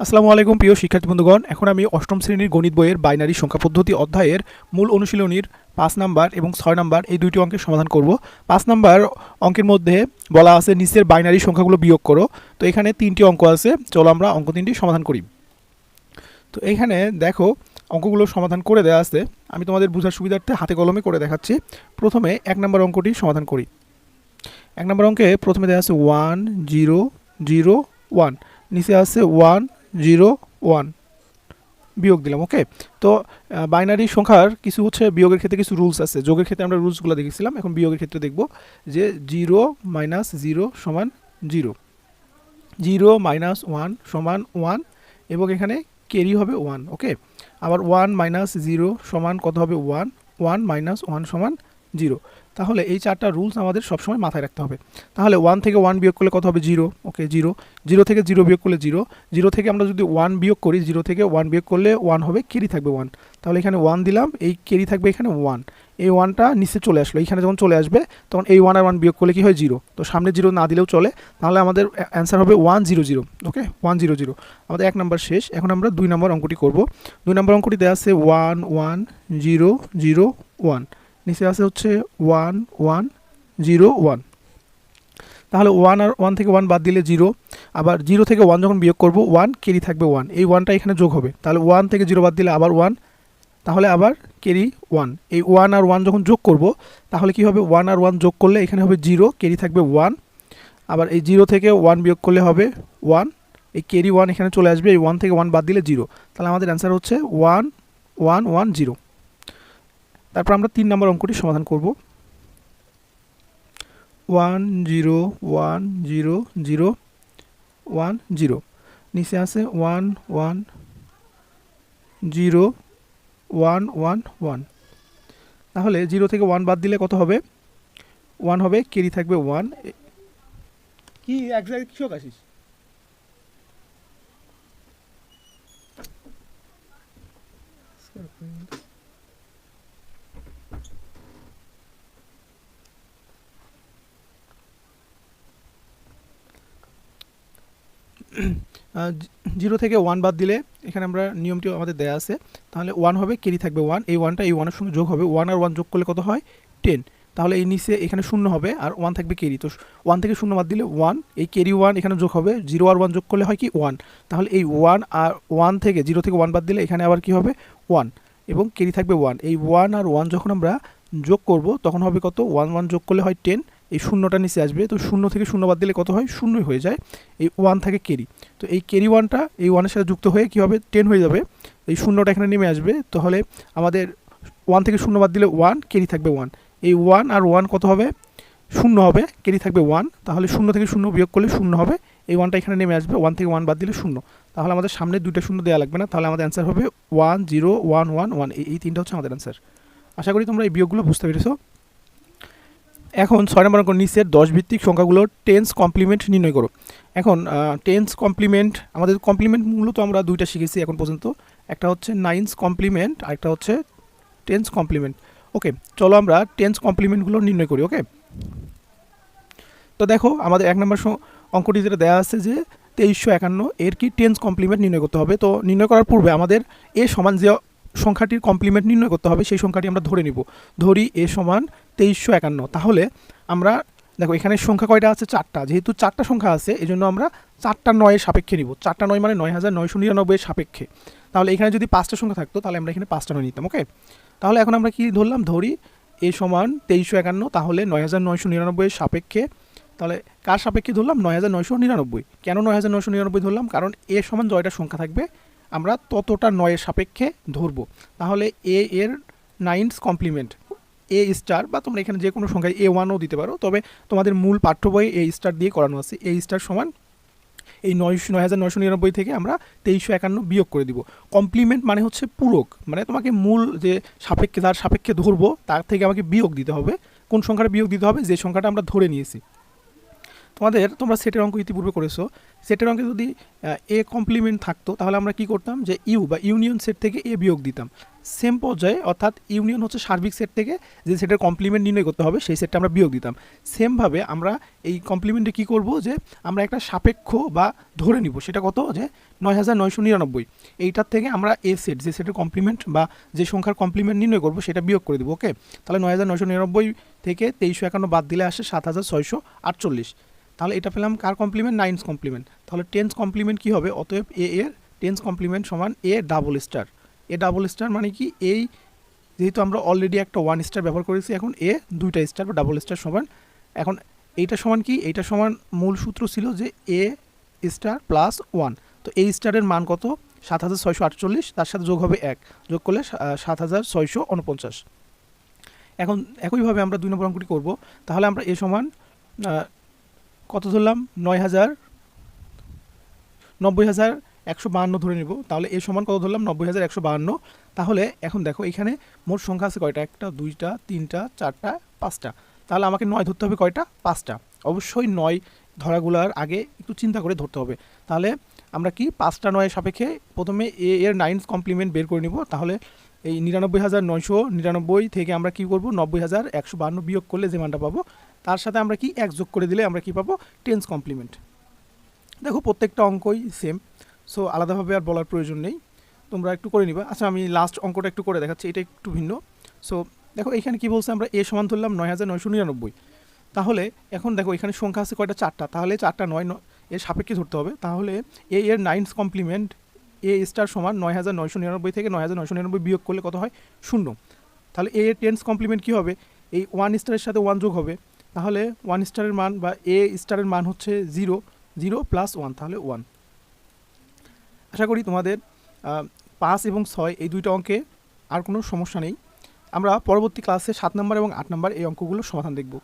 আসসালামু আলাইকুম, প্রিয় শিক্ষার্থী বন্ধুগণ। এখন আমি অষ্টম শ্রেণির গণিত বইয়ের বাইনারি সংখ্যা পদ্ধতি অধ্যায়ের মূল অনুশীলনীর পাঁচ নাম্বার এবং ছয় নাম্বার এই দুইটি অঙ্কের সমাধান করব। পাঁচ নাম্বার অঙ্কের মধ্যে বলা আছে, নিচের বাইনারি সংখ্যাগুলো বিয়োগ করো। তো এখানে তিনটি অঙ্ক আছে। চলো আমরা অঙ্ক তিনটি সমাধান করি। তো এখানে দেখো, অঙ্কগুলো সমাধান করে দেওয়া আছে। আমি তোমাদের বোঝার সুবিধার্থে হাতে কলমে করে দেখাচ্ছি। প্রথমে এক নম্বর অঙ্কটি সমাধান করি। এক নম্বর অঙ্কে প্রথমে দেওয়া আছে ওয়ান জিরো জিরো ওয়ান নিচে আছে ওয়ান জিরো ওয়ান বিয়োগ দিলাম ওকে তো বাইনারি সংখ্যার কিছু হচ্ছে বিয়োগের ক্ষেত্রে কিছু রুলস আছে। যোগের ক্ষেত্রে আমরা রুলসগুলো দেখেছিলাম, এখন বিয়োগের ক্ষেত্রে দেখব যে জিরো মাইনাস জিরো সমান জিরো জিরো মাইনাস ওয়ান সমান ওয়ান এবং এখানে কেরি হবে ওয়ান ওকে আবার ওয়ান মাইনাস জিরো সমান কত হবে ওয়ান ওয়ান মাইনাস ওয়ান সমান জিরো। তাহলে এই চারটা রুলস আমাদের সবসময় মাথায় রাখতে হবে। তাহলে ওয়ান থেকে ওয়ান বিয়োগ করলে কত হবে? জিরো। Okay zero. জিরো থেকে জিরো বিয়োগ করলে জিরো। জিরো থেকে আমরা যদি ওয়ান বিয়োগ করি, জিরো থেকে ওয়ান বিয়োগ করলে ওয়ান হবে কেরি থাকবে ওয়ান তাহলে এখানে ওয়ান দিলাম, এই কেরি থাকবে এখানে ওয়ান এই ওয়ানটা নিচে চলে আসলো। এখানে যখন চলে আসবে, তখন এই ওয়ান আর ওয়ান বিয়োগ করলে কি হয়? জিরো। তো সামনে জিরো না দিলেও চলে। তাহলে আমাদের অ্যান্সার হবে one zero zero okay one zero zero আমাদের এক নম্বর শেষ। এখন আমরা দুই নম্বর অঙ্কটি করব। দুই নম্বর অঙ্কটি দেওয়া আছে one one zero zero one নিচে আছে হচ্ছে ওয়ান ওয়ান জিরো ওয়ান তাহলে ওয়ান আর ওয়ান থেকে ওয়ান বাদ দিলে জিরো আবার জিরো থেকে ওয়ান যখন বিয়োগ করব ওয়ান কেরি থাকবে ওয়ান এই ওয়ানটা এখানে যোগ হবে। তাহলে ওয়ান থেকে জিরো বাদ দিলে আবার ওয়ান তাহলে আবার কেরি ওয়ান এই ওয়ান আর ওয়ান যখন যোগ করব, তাহলে কি হবে? ওয়ান আর ওয়ান যোগ করলে এখানে হবে জিরো কেরি থাকবে ওয়ান আবার এই জিরো থেকে ওয়ান বিয়োগ করলে হবে ওয়ান এই কেরি ওয়ান এখানে চলে আসবে, এই ওয়ান থেকে ওয়ান বাদ দিলে জিরো তাহলে আমাদের অ্যান্সার হচ্ছে ওয়ান ওয়ান ওয়ান জিরো তারপর আমরা তিন নম্বর অঙ্কটি সমাধান করব। One zero one zero zero, one zero. নিচে আছে one one, zero, one one one. তাহলে জিরো থেকে ওয়ান বাদ দিলে কত হবে? ওয়ান হবে, কেরি থাকবে ওয়ান। কি এক জায়গায় কৃষক আসিস? জিরো থেকে ওয়ান বাদ দিলে এখানে আমরা নিয়মটি আমাদের দেয়া আছে। তাহলে ওয়ান হবে, কেরি থাকবে ওয়ান এই ওয়ানটা এই ওয়ানের সঙ্গে যোগ হবে। ওয়ান আর ওয়ান যোগ করলে কত হয়? টেন তাহলে এই নিচে এখানে শূন্য হবে আর ওয়ান থাকবে কেরি। তো ওয়ান থেকে শূন্য বাদ দিলে ওয়ান এই কেরি ওয়ান এখানে যোগ হবে। জিরো আর ওয়ান যোগ করলে হয় কি? ওয়ান তাহলে এই ওয়ান আর ওয়ান থেকে, জিরো থেকে ওয়ান বাদ দিলে এখানে আবার কি হবে? ওয়ান এবং কেরি থাকবে ওয়ান এই ওয়ান আর ওয়ান যখন আমরা যোগ করব, তখন হবে কত? ওয়ান ওয়ান যোগ করলে হয় টেন এই শূন্যটা নিচে আসবে, তো শূন্য থেকে শূন্য বাদ দিলে কত হয়? শূন্যই হয়ে যায়। এই ওয়ান থাকে কেরি তো এই কেরি ওয়ানটা এই ওয়ানের সাথে যুক্ত হয়ে কী হবে? টেন হয়ে যাবে। এই শূন্যটা এখানে নেমে আসবে। তাহলে আমাদের ওয়ান থেকে শূন্য বাদ দিলে ওয়ান কেরি থাকবে ওয়ান এই ওয়ান আর ওয়ান কত হবে? শূন্য হবে কেরি থাকবে ওয়ান তাহলে শূন্য থেকে শূন্য বিয়োগ করলে শূন্য হবে। এই ওয়ানটা এখানে নেমে আসবে ওয়ান থেকে ওয়ান বাদ দিলে শূন্য। তাহলে আমাদের সামনে দুইটা শূন্য দেওয়া লাগবে না। তাহলে আমাদের অ্যান্সার হবে one zero one one one এই তিনটা হচ্ছে আমাদের অ্যান্সার আশা করি তোমরা এই বিয়োগগুলো বুঝতে পেরেছ। এখন ছয় নম্বর অঙ্ক, নিচের দশ ভিত্তিক সংখ্যাগুলোর টেন্স কমপ্লিমেন্ট নির্ণয় করো। এখন টেন্স কমপ্লিমেন্ট আমাদের কমপ্লিমেন্ট মূলত আমরা দুইটা শিখেছি এখন পর্যন্ত। একটা হচ্ছে নাইন্স কমপ্লিমেন্ট আর একটা হচ্ছে টেন্স কমপ্লিমেন্ট ওকে চলো আমরা টেন্স কমপ্লিমেন্টগুলো নির্ণয় করি ওকে তো দেখো, আমাদের এক নম্বর অঙ্কটি যেটা দেওয়া আছে যে তেইশশো একান্ন, এর কি টেন্স কমপ্লিমেন্ট নির্ণয় করতে হবে? তো নির্ণয় করার পূর্বে আমাদের এ সমান যে সংখ্যাটির কমপ্লিমেন্ট নির্ণয় করতে হবে, সেই সংখ্যাটি আমরা ধরে নিব। ধরি এ সমান তেইশশো একান্ন। তাহলে আমরা, দেখো এখানে সংখ্যা কয়টা আছে? চারটা। যেহেতু চারটা সংখ্যা আছে এই জন্য আমরা চারটা নয়ের সাপেক্ষে নিব। চারটা নয় মানে নয় হাজার নয়শো নিরানব্বইয়ের সাপেক্ষে। তাহলে এখানে যদি পাঁচটা সংখ্যা থাকতো, তাহলে আমরা এখানে পাঁচটা নয় নিতাম ওকে তাহলে এখন আমরা কি ধরলাম? ধরি এ সমান তেইশশো একান্ন, তাহলে নয় হাজার নয়শো নিরানব্বইয়ের সাপেক্ষে, তাহলে কার সাপেক্ষে ধরলাম? নয় হাজার নয়শো নিরানব্বই। কেন নয় হাজার নয়শো নিরানব্বই ধরলাম? কারণ এ সমান জয়টা সংখ্যা থাকবে আমরা ততটা নয়ের সাপেক্ষে ধরবো। তাহলে এ এর নাইনস কমপ্লিমেন্ট এ স্টার বা তোমরা এখানে যে কোনো সংখ্যায় এ ওয়ানও দিতে পারো, তবে তোমাদের মূল পাঠ্য বই এ স্টার দিয়ে করানো আছে। এ স্টার সমান এই নয়শো নয় হাজার নয়শো নিরানব্বই থেকে আমরা তেইশশো একান্ন বিয়োগ করে দিব। কমপ্লিমেন্ট মানে হচ্ছে পূরক মানে তোমাকে মূল যে সাপেক্ষে তার সাপেক্ষে ধরবো, তার থেকে আমাকে বিয়োগ দিতে হবে। কোন সংখ্যাটা বিয়োগ দিতে হবে? যে সংখ্যাটা আমরা ধরে নিয়েছি। তোমাদের, তোমরা সেটের অঙ্ক ইতিপূর্বে করেছ। সেটের অঙ্কে যদি এ কমপ্লিমেন্ট থাকতো, তাহলে আমরা কি করতাম যে ইউ বা ইউনিয়ন সেট থেকে এ বিয়োগ দিতাম। সেম পর্যায়ে, অর্থাৎ ইউনিয়ন হচ্ছে সার্বিক সেট থেকে যে সেটের কমপ্লিমেন্ট নির্ণয় করতে হবে, সেই সেটটা আমরা বিয়োগ দিতাম। সেমভাবে আমরা এই কমপ্লিমেন্টে কী করব যে, আমরা একটা সাপেক্ষ বা ধরে নিব, সেটা কত? যে নয় হাজার নয়শো নিরানব্বই। এইটার থেকে আমরা এ সেট যে সেটের কমপ্লিমেন্ট বা যে সংখ্যার কমপ্লিমেন্ট নির্ণয় করব, সেটা বিয়োগ করে দেবো ওকে তাহলে নয় হাজার নয়শো নিরানব্বই থেকে তেইশশো একান্ন বাদ দিলে আসে সাত হাজার ছয়শো আটচল্লিশ। তাহলে এটা পেলাম কার কমপ্লিমেন্ট নাইনস কমপ্লিমেন্ট তাহলে টেন্স কমপ্লিমেন্ট কী হবে? অতএব এ এর টেন্স কমপ্লিমেন্ট সমান A double star A double star মানে কি? এই যেহেতু আমরা অলরেডি একটা ওয়ান স্টার ব্যবহার করেছি, এখন এ দুইটা স্টার বা ডাবল স্টার সমান। এখন এইটা সমান কি? এইটা সমান মূল সূত্র ছিল যে এ স্টার প্লাস ওয়ান তো এই স্টারের মান কত? সাত হাজার ছয়শো আটচল্লিশ, তার সাথে যোগ হবে এক। যোগ করলে সাত হাজার ছয়শো উনপঞ্চাশ। এখন একইভাবে আমরা দুই নম্বর অঙ্কটি করব। তাহলে আমরা এ সমান কত ধরলাম? নয় হাজার নব্বই হাজার একশো বাহান্ন ধরে নেব। তাহলে এ সমান কত ধরলাম? নব্বই হাজার একশো বাহান্ন। তাহলে এখন দেখো, এখানে মোট সংখ্যা আছে কয়টা? একটা, দুইটা, তিনটা, চারটা, পাঁচটা। তাহলে আমাকে নয় ধরতে হবে কয়টা? পাঁচটা। অবশ্যই নয় ধরাগুলার আগে একটু চিন্তা করে ধরতে হবে। তাহলে আমরা কি পাঁচটা নয়ের সাপেক্ষে প্রথমে এ এর নাইনস কমপ্লিমেন্ট বের করে নিব। তাহলে এই নিরানব্বই হাজার নয়শো নিরানব্বই থেকে আমরা কি করব? নব্বই হাজার একশো বাহান্ন বিয়োগ করলে যে মানটা পাবো? তার সাথে আমরা কি এক যোগ করে দিলে আমরা কি পাবো? টেন্স কমপ্লিমেন্ট দেখো, প্রত্যেকটা অঙ্কই সেম সো আলাদাভাবে আর বলার প্রয়োজন নেই। তোমরা একটু করে নিবা। আচ্ছা আমি লাস্ট অঙ্কটা একটু করে দেখাচ্ছি, এটা একটু ভিন্ন। সো দেখো, এখানে কি বলছে আমরা? এ সমান ধরলাম নয় হাজার নয়শো নিরানব্বই। তাহলে, এখন দেখো, এখানে সংখ্যা আছে কয়টা? চারটা। তাহলে চারটা নয়, ন- এর সাপেক্ষে ধরতে হবে। তাহলে এ এর নাইনস কমপ্লিমেন্ট এ স্টার সমান নয় হাজার নয়শো নিরানব্বই থেকে নয় হাজার নয়শো নিরানব্বই বিয়োগ করলে কত হয়? শূন্য। তাহলে এ এর টেন্স কমপ্লিমেন্ট কী হবে? এই ওয়ান স্টারের সাথে ওয়ান যোগ হবে। তাহলে ওয়ান স্টারের মান বা এ স্টারের মান হচ্ছে জিরো জিরো প্লাস ওয়ান তাহলে ওয়ান আশা করি তোমাদের পাঁচ এবং ছয় এই দুইটা অঙ্কে আর কোনো সমস্যা নেই। আমরা পরবর্তী ক্লাসে সাত নম্বর এবং আট নম্বর এই অঙ্কগুলোর সমাধান দেখব।